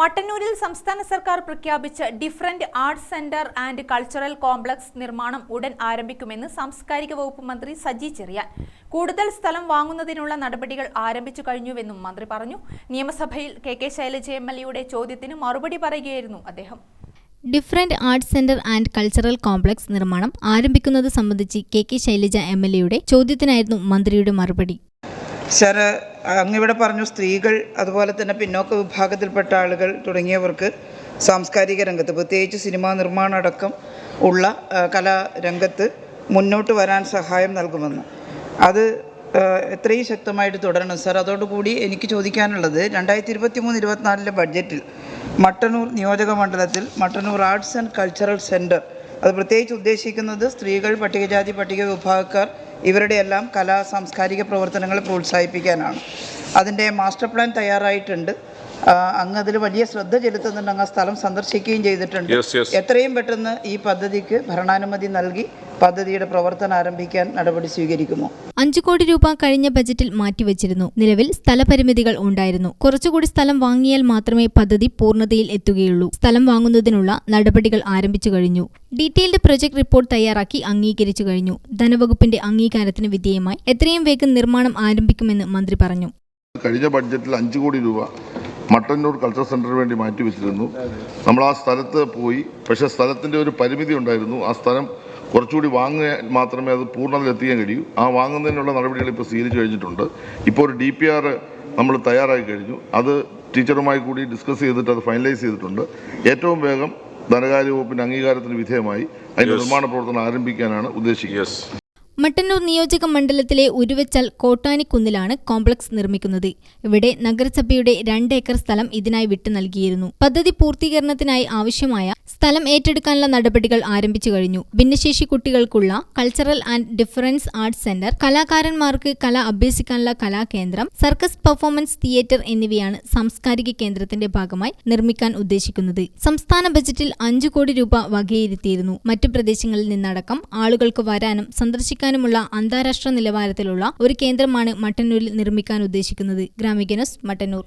മട്ടന്നൂരിൽ സംസ്ഥാന സർക്കാർ പ്രഖ്യാപിച്ച different arts centre and cultural complex നിർമ്മാണം ഉടൻ ആരംഭിക്കുമെന്ന് സാംസ്കാരിക വകുപ്പ് മന്ത്രി സജി ചെറിയാൻ. കൂടുതൽ സ്ഥലം വാങ്ങുന്നതിനുള്ള നടപടികൾ ആരംഭിച്ചു കഴിഞ്ഞുവെന്നും മന്ത്രി പറഞ്ഞു. നിയമസഭയിൽ K K Shailaja M L എയുടെ ചോദ്യത്തിന് മറുപടി പറയുകയായിരുന്നു അദ്ദേഹം. Different arts centre and cultural complex നിർമ്മാണം ആരംഭിക്കുന്നത് സംബന്ധിച്ച് K K Shailaja M L എയുടെ ചോദ്യത്തിനായിരുന്നു മന്ത്രിയുടെ മറുപടി. സാർ അങ്ങിവിടെ പറഞ്ഞു സ്ത്രീകൾ അതുപോലെ തന്നെ പിന്നോക്ക വിഭാഗത്തിൽപ്പെട്ട ആളുകൾ തുടങ്ങിയവർക്ക് സാംസ്കാരിക രംഗത്ത് പ്രത്യേകിച്ച് സിനിമാ നിർമ്മാണം അടക്കം ഉള്ള കലാരംഗത്ത് മുന്നോട്ട് വരാൻ സഹായം നൽകുമെന്ന്. അത് എത്രയും ശക്തമായിട്ട് തുടരണം. സാർ അതോടുകൂടി എനിക്ക് ചോദിക്കാനുള്ളത് രണ്ടായിരത്തി ഇരുപത്തി മൂന്ന് ഇരുപത്തിനാലിലെ ബഡ്ജറ്റിൽ മട്ടന്നൂർ നിയോജക മണ്ഡലത്തിൽ Mattannur arts and cultural centre അത് പ്രത്യേകിച്ച് ഉദ്ദേശിക്കുന്നത് സ്ത്രീകൾ പട്ടികജാതി പട്ടിക വിഭാഗക്കാർ ഇവരുടെയെല്ലാം കലാ സാംസ്കാരിക പ്രവർത്തനങ്ങളെ പ്രോത്സാഹിപ്പിക്കാനാണ്. അതിന്റെ മാസ്റ്റർ പ്ലാൻ തയ്യാറായിട്ടുണ്ട്. അങ്ങ് അതിൽ വലിയ ശ്രദ്ധ ചെലുത്തുന്നുണ്ട്. അങ്ങ് സ്ഥലം സന്ദർശിക്കുകയും ചെയ്തിട്ടുണ്ട്. എത്രയും പെട്ടെന്ന് ഈ പദ്ധതിക്ക് ഭരണാനുമതി നൽകി പദ്ധതിയുടെ പ്രവർത്തനം ആരംഭിക്കാൻ നടപടി സ്വീകരിക്കുമോ? അഞ്ചു കോടി രൂപ കഴിഞ്ഞ ബജറ്റിൽ മാറ്റിവച്ചിരുന്നു. നിലവിൽ സ്ഥലപരിമിതികൾ ഉണ്ടായിരുന്നു. കുറച്ചുകൂടി സ്ഥലം വാങ്ങിയാൽ മാത്രമേ പദ്ധതി പൂർണതയിൽ എത്തുകയുള്ളൂ. സ്ഥലം വാങ്ങുന്നതിനുള്ള നടപടികൾ ആരംഭിച്ചു കഴിഞ്ഞു. ഡീറ്റെയിൽഡ് പ്രൊജക്ട് റിപ്പോർട്ട് തയ്യാറാക്കി അംഗീകരിച്ചു കഴിഞ്ഞു. ധനവകുപ്പിന്റെ അംഗീകാരത്തിന് വിധേയമായി എത്രയും വേഗം നിർമ്മാണം ആരംഭിക്കുമെന്ന് മന്ത്രി പറഞ്ഞു. കഴിഞ്ഞ ബഡ്ജറ്റിൽ അഞ്ചു കോടി രൂപ മട്ടന്നൂർ കൾച്ചർ സെന്ററിന് വേണ്ടി മാറ്റി വെച്ചിരുന്നു. നമ്മൾ ആ സ്ഥലത്ത് പോയി. പക്ഷേ സ്ഥലത്തിന്റെ ഒരു പരിമിതി ഉണ്ടായിരുന്നു. ആ സ്ഥലം കുറച്ചുകൂടി വാങ്ങാൻ മാത്രമേ അത് പൂർണതയിൽ എത്തിക്കാൻ കഴിയൂ. ആ വാങ്ങുന്നതിനുള്ള നടപടികൾ ഇപ്പോൾ സ്വീകരിച്ചു കഴിഞ്ഞിട്ടുണ്ട്. ഇപ്പോൾ ഒരു ഡി പി ആർ നമ്മൾ തയ്യാറായി കഴിഞ്ഞു. അത് ടീച്ചറുമായി കൂടി ഡിസ്കസ് ചെയ്തിട്ട് അത് ഫൈനലൈസ് ചെയ്തിട്ടുണ്ട്. ഏറ്റവും വേഗം ധനകാര്യ വകുപ്പിന്റെ അംഗീകാരത്തിന് വിധേയമായി. അതിന്റെ നിർമ്മാണ പ്രവർത്തനം ആരംഭിക്കാനാണ് ഉദ്ദേശിക്കുന്നത്. മട്ടന്നൂർ നിയോജക മണ്ഡലത്തിലെ ഉരുവച്ചാൽ കോട്ടാനിക്കുന്നിലാണ് കോംപ്ലക്സ് നിർമ്മിക്കുന്നത്. ഇവിടെ നഗരസഭയുടെ രണ്ട് ഏക്കർ സ്ഥലം ഇതിനായി വിട്ടു നൽകിയിരുന്നു. പദ്ധതി പൂർത്തീകരണത്തിനായി ആവശ്യമായ സ്ഥലം ഏറ്റെടുക്കാനുള്ള നടപടികൾ ആരംഭിച്ചു കഴിഞ്ഞു. ഭിന്നശേഷി കുട്ടികൾക്കുള്ള cultural and difference arts centre കലാകാരന്മാർക്ക് കല അഭ്യസിക്കാനുള്ള കലാകേന്ദ്രം സർക്കസ് പെർഫോമൻസ് തിയേറ്റർ എന്നിവയാണ് സാംസ്കാരിക കേന്ദ്രത്തിന്റെ ഭാഗമായി നിർമ്മിക്കാൻ ഉദ്ദേശിക്കുന്നത്. സംസ്ഥാന ബജറ്റിൽ അഞ്ചു കോടി രൂപ വകയിരുത്തിയിരുന്നു. മറ്റു പ്രദേശങ്ങളിൽ നിന്നടക്കം ആളുകൾക്ക് വരാനും സന്ദർശിക്കാനുമുള്ള അന്താരാഷ്ട്ര നിലവാരത്തിലുള്ള ഒരു കേന്ദ്രമാണ് മട്ടന്നൂരിൽ നിർമ്മിക്കാൻ ഉദ്ദേശിക്കുന്നത്. ഗ്രാമികനസ് മട്ടന്നൂർ.